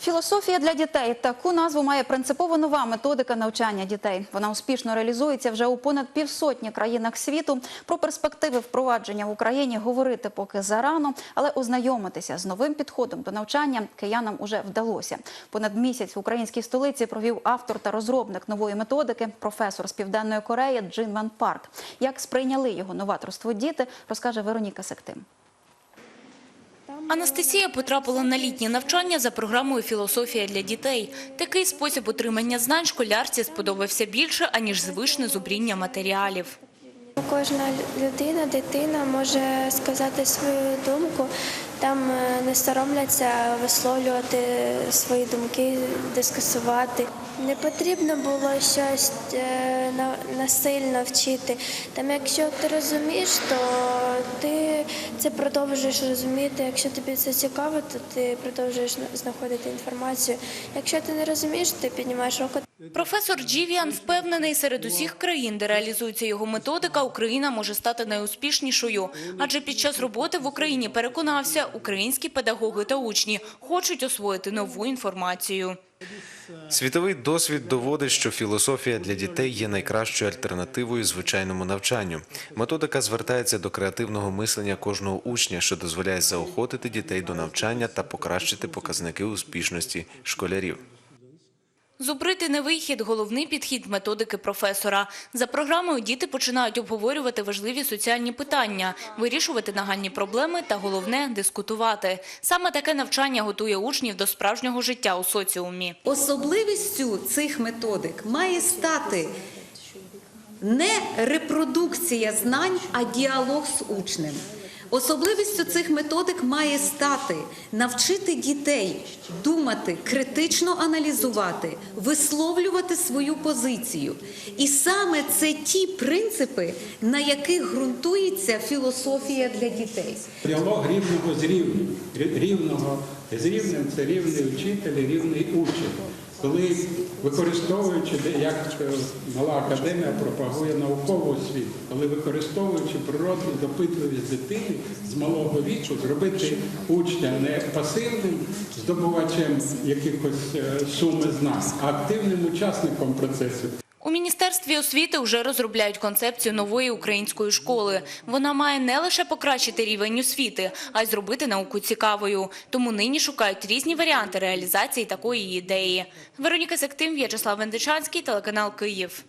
Філософія для дітей таку назву має принципово нова методика навчання дітей. Вона успішно реалізується вже у понад півсотні країнах світу. Про перспективи впровадження в Україні говорити поки зарано, але ознайомитися з новим підходом до навчання киянам уже вдалося. Понад місяць в українській столиці провів автор та розробник нової методики, професор з південної Кореї Джин Ван Парк. Як сприйняли його новаторство діти, розкаже Вероніка Сектим. Анастасія потрапила на літнє навчання за програмою «Філософія для дітей». Такий спосіб отримання знань школярці сподобався більше, аніж звичне зубріння матеріалів. Кожна людина, дитина може сказати свою думку, там е, не соромляться висловлювати свої думки, дискусувати. Не потрібно було щось е, насильно вчити. Там, якщо ти розумієш, то ти це продовжуєш розуміти. Якщо тобі це цікаво, то ти продовжуєш знаходити інформацію. Якщо ти не розумієш, ти піднімаєш руку. Професор Джівіан впевнений, серед усіх країн, де реалізується його методика, Україна може стати найуспішнішою. Адже під час роботи в Україні переконався, українські педагоги та учні хочуть освоїти нову інформацію. Світовий досвід доводить, що філософія для дітей є найкращою альтернативою звичайному навчанню. Методика звертається до креативного мислення кожного учня, що дозволяє заохотити дітей до навчання та покращити показники успішності школярів. Зубрити не вихід – головний підхід методики професора. За програмою діти починають обговорювати важливі соціальні питання, вирішувати нагальні проблеми та, головне, дискутувати. Саме таке навчання готує учнів до справжнього життя у соціумі. Особливістю цих методик має стати не репродукція знань, а діалог з учнем. Особливістю цих методик має стати навчити дітей думати, критично аналізувати, висловлювати свою позицію. І саме це ті принципи, на яких ґрунтується філософія для дітей. Діалог рівного з рівним. Рівного з рівнем це рівний учитель, і рівний учень. Коли використовуючи, як е, мала академія пропагує наукову освіту, коли використовуючи природну допитливість дитини з малого віку, зробити учня не пасивним здобувачем якихось е, суми знань, а активним учасником процесу. У Міністерстві освіти вже розробляють концепцію нової української школи. Вона має не лише покращити рівень освіти, а й зробити науку цікавою. Тому нині шукають різні варіанти реалізації такої ідеї. Вероніка Сектим, В'ячеслав Вендичанський, телеканал Київ.